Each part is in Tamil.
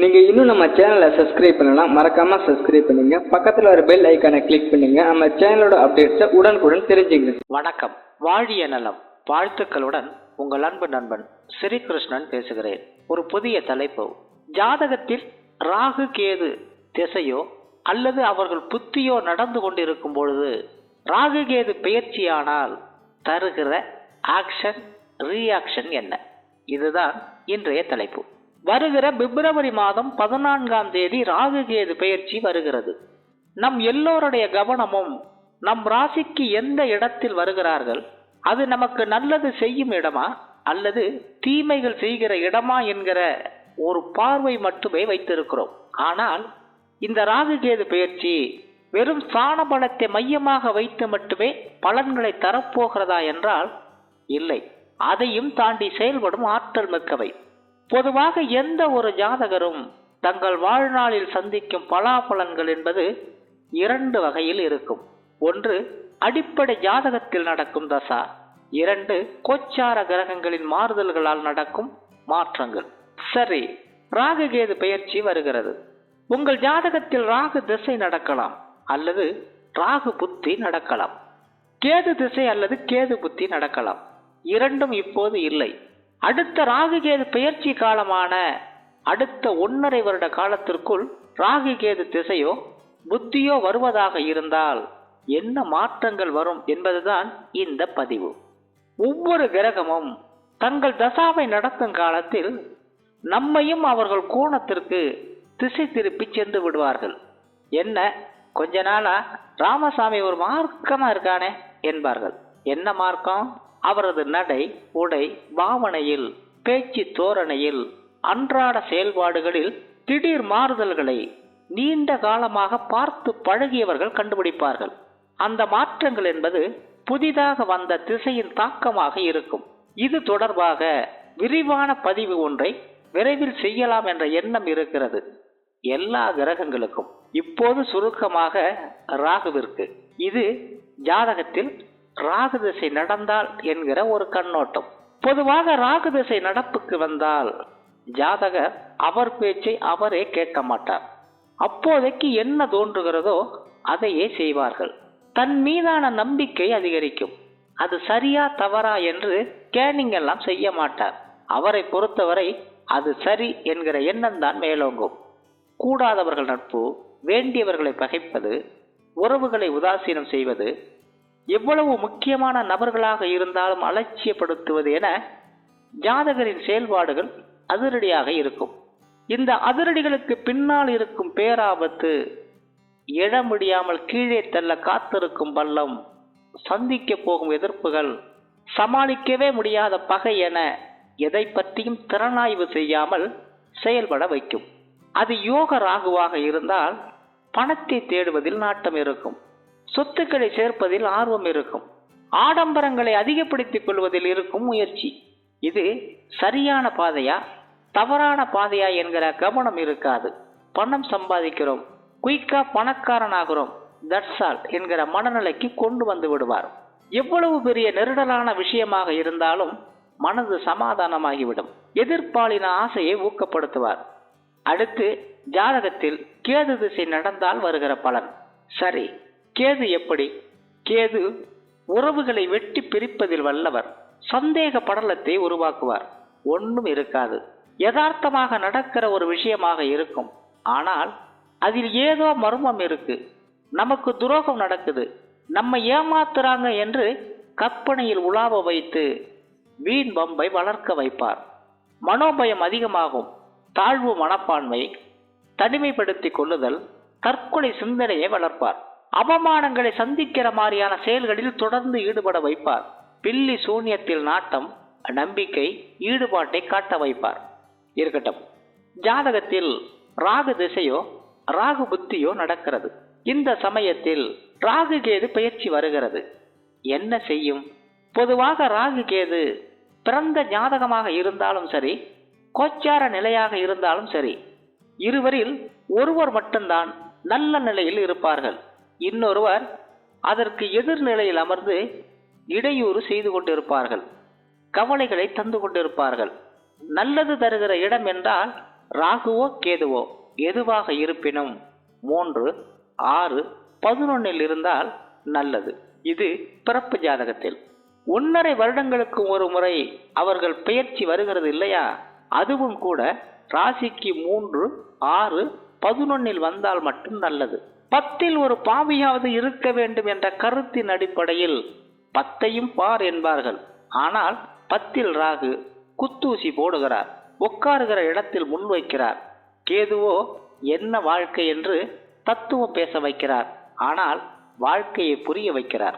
நீங்கள் இன்னும் நம்ம சேனலை சப்ஸ்கிரைப் பண்ணலாம் மறக்காம சப்ஸ்கிரைப் பண்ணுங்க. பக்கத்தில் வர பெல் ஐக்கானை கிளிக் பண்ணுங்க. நம்ம சேனலோட அப்டேட்ஸை உடனுக்குடன் தெரிஞ்சுங்க வணக்கம். வாழிய நலம் வாழ்த்துக்களுடன் உங்கள் அன்பு நண்பன் ஸ்ரீகிருஷ்ணன் பேசுகிறேன். ஒரு புதிய தலைப்பு. ஜாதகத்தில் ராகு கேது திசையோ அல்லது அவர்கள் புத்தியோ நடந்து கொண்டிருக்கும் பொழுது ராகு கேது பெயர்ச்சியானால் தருகிற ஆக்ஷன் ரியாக்ஷன் என்ன? இதுதான் இன்றைய தலைப்பு. வருகிற பிப்ரவரி மாதம் பதினான்காம் தேதி ராகு கேது பெயர்ச்சி வருகிறது. நம் எல்லோருடைய கவனமும் நம் ராசிக்கு எந்த இடத்தில் வருகிறார்கள்? அது நமக்கு நல்லது செய்யும் இடமா? அல்லது தீமைகள் செய்கிற இடமா என்கிற ஒரு பார்வை மட்டுமே வைத்திருக்கிறோம். ஆனால் இந்த ராகு கேது பயிற்சி வெறும் சாண பலத்தை மையமாக வைத்து மட்டுமே பலன்களை தரப்போகிறதா என்றால் இல்லை. அதையும் தாண்டி செயல்படும் ஆற்றல் மிக்கவை. பொதுவாக எந்த ஒரு ஜாதகரும் தங்கள் வாழ்நாளில் சந்திக்கும் பலாபலன்கள் என்பது இரண்டு வகையில் இருக்கும். ஒன்று அடிப்படை ஜாதகத்தில் நடக்கும் தசா. இரண்டு கோச்சார கிரகங்களின் மாறுதல்களால் நடக்கும் மாற்றங்கள். சரி ராகு கேது பெயர்ச்சி வருகிறது. உங்கள் ஜாதகத்தில் ராகு திசை நடக்கலாம் அல்லது ராகு புத்தி நடக்கலாம். கேது திசை அல்லது கேது புத்தி நடக்கலாம். இரண்டும் இப்போது இல்லை. அடுத்த ராகு கேது பெயர்ச்சி காலமான அடுத்த ஒன்றரை வருட காலத்திற்குள் ராகு கேது திசையோ புத்தியோ வருவதாக இருந்தால் என்ன மாற்றங்கள் வரும் என்பதுதான் இந்த பதிவு. ஒவ்வொரு கிரகமும் தங்கள் தசாவை நடத்தும் காலத்தில் நம்மையும் அவர்கள் கோணத்திற்கு திசை திருப்பி சென்று விடுவார்கள். என்ன? கொஞ்ச நாளா ராமசாமி ஒரு மார்க்கமா இருக்கானே என்பார்கள். என்ன மார்க்கம்? அவரது நடை உடை பாவனையில் பேச்சு தோரணையில் அன்றாட செயல்பாடுகளில் திடீர் மாறுதல்களை நீண்ட காலமாக பார்த்து பழகியவர்கள் கண்டுபிடிப்பார்கள். அந்த மாற்றங்கள் என்பது புதிதாக வந்த திசையின் தாக்கமாக இருக்கும். இது தொடர்பாக விரிவான பதிவு ஒன்றை விரைவில் செய்யலாம் என்ற எண்ணம் இருக்கிறது. எல்லா கிரகங்களுக்கும் இப்போது சுருக்கமாக ராகுவிற்கு. இது ஜாதகத்தில் ராகு திசை நடந்தால் என்கிற ஒரு கண்ணோட்டம். பொதுவாக ராகு திசை நடப்புக்கு வந்தால் ஜாதகர் அவர் பேச்சை அவரே கேட்க மாட்டார். அப்போதைக்கு என்ன தோன்றுகிறதோ அதையே செய்வார்கள். தன் மீதான நம்பிக்கை அதிகரிக்கும். அது சரியா தவறா என்று கேனிங் எல்லாம் செய்ய மாட்டார். அவரை பொறுத்தவரை அது சரி என்கிற எண்ணம் தான் மேலோங்கும். கூடாதவர்கள் நட்பு வேண்டியவர்களை பகைப்பது உறவுகளை உதாசீனம் செய்வது எவ்வளவு முக்கியமான நபர்களாக இருந்தாலும் அலட்சியப்படுத்துவது என ஜாதகரின் செயல்பாடுகள் அதிரடியாக இருக்கும். இந்த அதிரடிகளுக்கு பின்னால் இருக்கும் பேராபத்து எழ முடியாமல் கீழே தள்ள காத்திருக்கும் பள்ளம் சந்திக்க போகும் எதிர்ப்புகள் சமாளிக்கவே முடியாத பகை என எதை பற்றியும் திறனாய்வு செய்யாமல் செயல்பட வைக்கும். அது யோக ராகுவாக இருந்தால் பணத்தை தேடுவதில் நாட்டம் இருக்கும். சொத்துக்களை சேர்ப்பதில் ஆர்வம் இருக்கும். ஆடம்பரங்களை அதிகப்படுத்திக் கொள்வதில் இருக்கும் முயற்சி. இது சரியான பாதையா தவறான பாதையா என்கிற கவனம் இருக்காது. பணம் சம்பாதிக்கிறோம். குயிக்கா பணக்காரனாகிறோம். தட்ஸ் ஆல் என்கிற மனநிலைக்கு கொண்டு வந்து விடுவார். எவ்வளவு பெரிய நெருடலான விஷயமாக இருந்தாலும் மனது சமாதானமாகிவிடும். எதிர்ப்பாளின ஆசையை ஊக்கப்படுத்துவார். அடுத்து ஜாதகத்தில் கேது திசை நடந்தால் வருகிற பலன். சரி கேது எப்படி? கேது உறவுகளை வெட்டி பிரிப்பதில் வல்லவர். சந்தேக படலத்தை உருவாக்குவார். ஒன்றும் இருக்காது. யதார்த்தமாக நடக்கிற ஒரு விஷயமாக இருக்கும். ஆனால் அதில் ஏதோ மர்மம் இருக்கு. நமக்கு துரோகம் நடக்குது. நம்ம ஏமாத்துறாங்க என்று கற்பனையில் உலாவ வைத்து வீண் பம்பை வளர்க்க வைப்பார். மனோபயம் அதிகமாகும். தாழ்வு மனப்பான்மை தனிமைப்படுத்திக் கொள்ளுதல் தற்கொலை சிந்தனையை வளர்ப்பார். அவமானங்களை சந்திக்கிற மாதிரியான செயல்களில் தொடர்ந்து ஈடுபட வைப்பார். பில்லி சூன்யத்தில் நாட்டம் நம்பிக்கை ஈடுபாட்டை காட்ட வைப்பார். இருக்கட்டும். ஜாதகத்தில் ராகு திசையோ ராகு புத்தியோ நடக்கிறது. இந்த சமயத்தில் ராகு கேது பயிற்சி வருகிறது. என்ன செய்யும்? பொதுவாக ராகு கேது பிறந்த ஜாதகமாக இருந்தாலும் சரி கோச்சார நிலையாக இருந்தாலும் சரி இருவரில் ஒருவர் மட்டும்தான் நல்ல நிலையில் இருப்பார்கள். இன்னொருவர் அதற்கு எதிர்நிலையில் அமர்ந்து இடையூறு செய்து கொண்டிருப்பார்கள். கவலைகளை தந்து கொண்டிருப்பார்கள். நல்லது தருகிற இடம் என்றால் ராகுவோ கேதுவோ எதுவாக இருப்பினும் மூன்று ஆறு பதினொன்னில் இருந்தால் நல்லது. இது பிறப்பு ஜாதகத்தில். ஒன்றரை வருடங்களுக்கு ஒரு முறை அவர்கள் பெயர்ச்சி வருகிறது இல்லையா? அதுவும் கூட ராசிக்கு மூன்று ஆறு பதினொன்னில் வந்தால் மட்டும் நல்லது. பத்தில் ஒரு பாவியாவது இருக்க வேண்டும் என்ற கருத்தின் அடிப்படையில் பத்தையும் பார் என்பார்கள். ஆனால் பத்தில் ராகு குத்தூசி போடுகிறார் உட்காருகிற இடத்தில் முன்வைக்கிறார் கேதுவோ என்ன வாழ்க்கை என்று தத்துவம் பேச வைக்கிறார். ஆனால் வாழ்க்கையை புரிய வைக்கிறார்.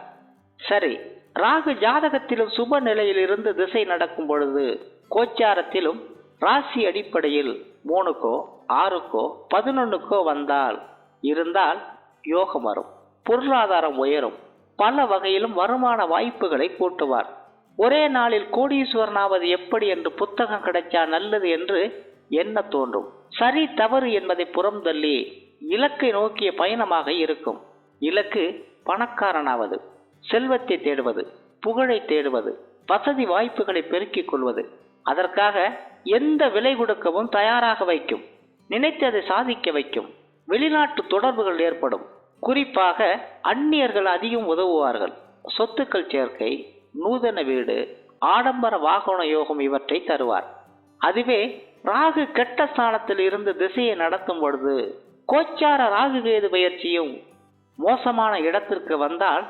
சரி ராகு ஜாதகத்திலும் சுப நிலையிலிருந்து திசை நடக்கும் பொழுது கோச்சாரத்திலும் ராசி அடிப்படையில் மூணுக்கோ ஆறுக்கோ பதினொன்னுக்கோ வந்தால் இருந்தால் யோகம் வரும். பொருளாதாரம் உயரும். பல வகையிலும் வருமான வாய்ப்புகளை கூட்டுவார். ஒரே நாளில் கோடீஸ்வரனாவது எப்படி என்று புத்தகம் கிடைச்சா நல்லது என்று என்ன தோன்றும்? சரி தவறு என்பதை புறம் தள்ளி இலக்கை நோக்கிய பயணமாக இருக்கும். இலக்கு பணக்காரனாவது. செல்வத்தை தேடுவது புகழை தேடுவது வசதி வாய்ப்புகளை பெருக்கிக் கொள்வது. அதற்காக எந்த விலை கொடுக்கவும் தயாராக வைக்கும். நினைத்ததை சாதிக்க வைக்கும். வெளிநாட்டு தொடர்புகள் ஏற்படும். குறிப்பாக அந்நியர்கள் அதிகம் உதவுவார்கள். சொத்துக்கள் சேர்க்கை நூதன வீடு ஆடம்பர வாகன யோகம் இவற்றை தருவார். அதுவே ராகு கெட்ட ஸ்தானத்தில் இருந்து திசையை நடத்தும் பொழுது கோச்சார ராகு கேது பயிற்சியும் மோசமான இடத்திற்கு வந்தால்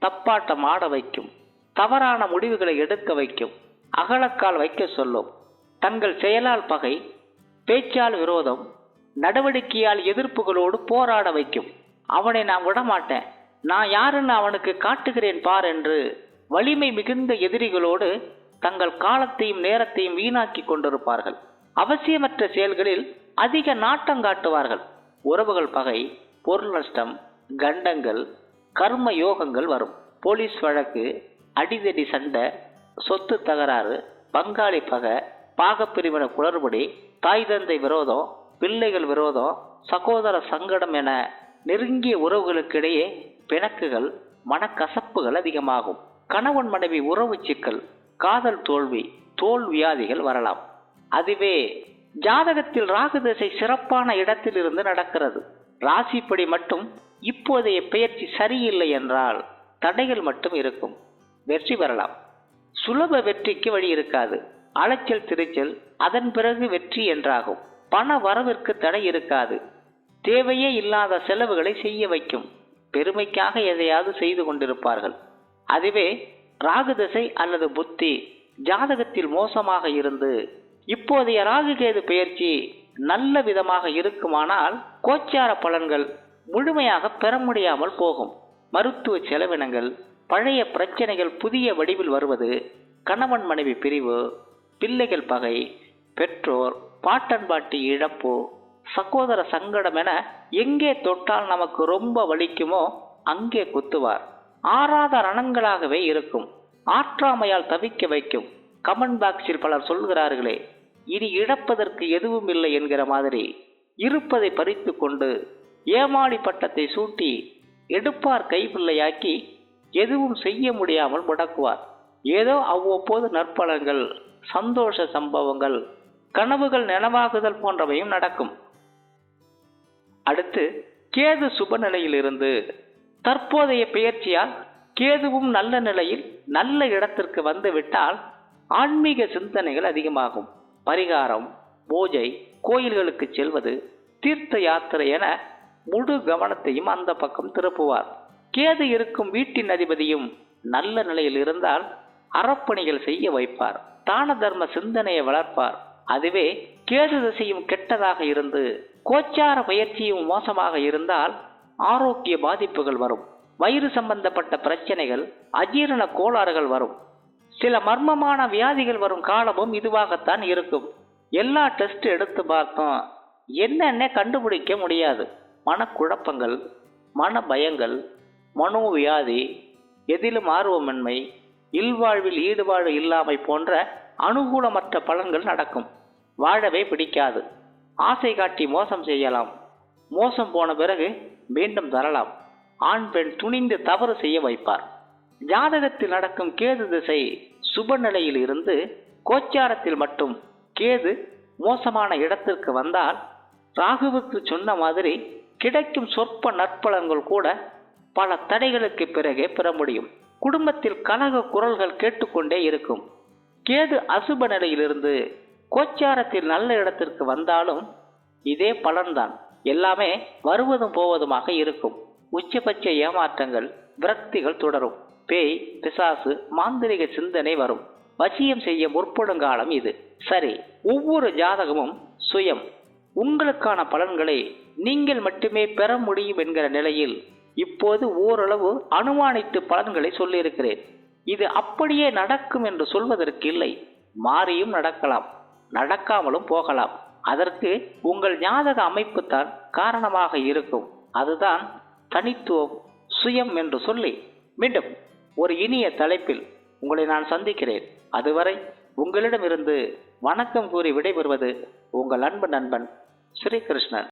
தப்பாட்டம் ஆட வைக்கும். தவறான முடிவுகளை எடுக்க வைக்கும். அகலக்கால் வைக்க சொல்லும். தங்கள் செயலால் பகை பேச்சால் விரோதம் நடவடிக்கையால் எதிர்ப்புகளோடு போராட வைக்கும். அவனை நான் விடமாட்டேன். நான் யாருன்னு அவனுக்கு காட்டுகிறேன் பார் என்று வலிமை மிகுந்த எதிரிகளோடு தங்கள் காலத்தையும் நேரத்தையும் வீணாக்கி கொண்டிருப்பார்கள். அவசியமற்ற செயல்களில் அதிக நாட்டம் காட்டுவார்கள். உறவுகள் பகை பொருள் நஷ்டம் கண்டங்கள் கர்ம யோகங்கள் வரும். போலீஸ் வழக்கு அடிதடி சண்டை சொத்து தகராறு பங்காளி பகை பாகப்பிரிவின குளறுபடி தாய் தந்தை விரோதம் பிள்ளைகள் விரோதம் சகோதர சங்கடம் என நெருங்கிய உறவுகளுக்கிடையே பிணக்குகள் மனக்கசப்புகள் அதிகமாகும். கணவன் மனைவி உறவு சிக்கல் காதல் தோல்வி தோல் வியாதிகள் வரலாம். அதுவே ஜாதகத்தில் ராகு திசை சிறப்பான இடத்திலிருந்து நடக்கிறது. ராசிப்படி மட்டும் இப்போதைய பெயர்ச்சி சரியில்லை என்றால் தடைகள் மட்டும் இருக்கும். வெற்றி பெறலாம் சுலப வெற்றிக்கு வழி இருக்காது. அலைச்சல் திருச்சல் அதன் பிறகு வெற்றி என்றாகும். பண வரவிற்கு தடை இருக்காது. தேவையே இல்லாத செலவுகளை செய்ய வைக்கும். பெருமைக்காக எதையாவது செய்து கொண்டிருப்பார்கள். அதுவே ராகு திசை அல்லது புத்தி ஜாதகத்தில் மோசமாக இருந்து இப்போதைய ராகு கேது நல்ல விதமாக இருக்குமானால் கோச்சார பலன்கள் முழுமையாக பெற முடியாமல் போகும். மருத்துவ செலவினங்கள் பழைய பிரச்சனைகள் புதிய வடிவில் வருவது கணவன் மனைவி பிரிவு பிள்ளைகள் பகை பெற்றோர் பாட்டன் பாட்டி இழப்பு. சகோதர சங்கடம் என எங்கே தொட்டால் நமக்கு ரொம்ப வலிக்குமோ அங்கே குத்துவார். ஆறாத ரணங்களாகவே இருக்கும். ஆற்றாமையால் தவிக்க வைக்கும். கமெண்ட் பாக்ஸில் பலர் சொல்கிறார்களே இனி இழப்பதற்கு எதுவும் இல்லை என்கிற மாதிரி. இருப்பதை பறித்து கொண்டு ஏமாளி பட்டத்தை சூட்டி எடுப்பார் கைப்பிள்ளையாக்கி எதுவும் செய்ய முடியாமல் முடக்குவார். ஏதோ அவ்வப்போது நற்பலங்கள் சந்தோஷ சம்பவங்கள் கனவுகள் நனவாகுதல் போன்றவையும் நடக்கும். அடுத்து கேது சுப நிலையிலிருந்து. தற்போதைய பெயர்ச்சியால் கேதுவும் நல்ல நிலையில் நல்ல இடத்திற்கு வந்துவிட்டால் ஆன்மீக சிந்தனைகள் அதிகமாகும். பரிகாரம் பூஜை கோயில்களுக்கு செல்வது தீர்த்த யாத்திரை என முழு கவனத்தையும் அந்த பக்கம் திருப்புவார். கேது இருக்கும் வீட்டின் அதிபதியும் நல்ல நிலையில் இருந்தால் அறப்பணிகள் செய்ய வைப்பார். தான தர்ம சிந்தனையை வளர்ப்பார். அதுவே கேது திசையும் கெட்டதாக இருந்து கோச்சார பயிற்சியும் மோசமாக இருந்தால் ஆரோக்கிய பாதிப்புகள் வரும். வயிறு சம்பந்தப்பட்ட பிரச்சனைகள் அஜீரண கோளாறுகள் வரும். சில மர்மமான வியாதிகள் வரும் காலமும் இதுவாகத்தான் இருக்கும். எல்லா டெஸ்ட் எடுத்து பார்த்தோம் என்னென்ன கண்டுபிடிக்க முடியாது. மனக்குழப்பங்கள் மன பயங்கள் மனோவியாதி எதிலும் ஆர்வமின்மை இல்வாழ்வில் ஈடுபாடு இல்லாமை போன்ற அனுகூலமற்ற பலன்கள் நடக்கும். வாழவே பிடிக்காது. ஆசை காட்டி மோசம் செய்யலாம். மோசம் போன பிறகு மீண்டும் தரலாம். ஆண் பெண் துணிந்து தவறு செய்ய வைப்பார். ஜாதகத்தில் நடக்கும் கேது திசை சுப நிலையில் இருந்து கோச்சாரத்தில் மட்டும் கேது மோசமான இடத்திற்கு வந்தால் ராகுவுக்கு சொன்ன மாதிரி கிடைக்கும் சொற்ப நற்பலன்கள் கூட பல தடைகளுக்கு பிறகே பெற முடியும். குடும்பத்தில் கலக குரல்கள் கேட்டுக்கொண்டே இருக்கும். கேது அசுப நிலையிலிருந்து கோச்சாரத்தில் நல்ல இடத்திற்கு வந்தாலும் இதே பலன்தான். எல்லாமே வருவதும் போவதுமாக இருக்கும். உச்சபட்ச ஏமாற்றங்கள் விரக்திகள் தொடரும். பேய் பிசாசு மாந்திரிக சிந்தனை வரும். வசியம் செய்ய முற்படும் காலம் இது. சரி ஒவ்வொரு ஜாதகமும் சுயம். உங்களுக்கான பலன்களை நீங்கள் மட்டுமே பெற முடியும் என்கிற நிலையில் இப்போது ஓரளவு அனுமானித்து பலன்களை சொல்லியிருக்கிறேன். இது அப்படியே நடக்கும் என்று சொல்வதற்கு இல்லை. மாறியும் நடக்கலாம். நடக்காமலும் போகலாம். அதற்கு உங்கள் ஜாதக அமைப்பு தான் காரணமாக இருக்கும். அதுதான் தனித்துவம் சுயம் என்று சொல்லி. மீண்டும் ஒரு இனிய தலைப்பில் உங்களை நான் சந்திக்கிறேன். அதுவரை உங்களிடமிருந்து வணக்கம் கூறி விடைபெறுவது உங்கள் அன்பு நண்பன் ஸ்ரீகிருஷ்ணன்.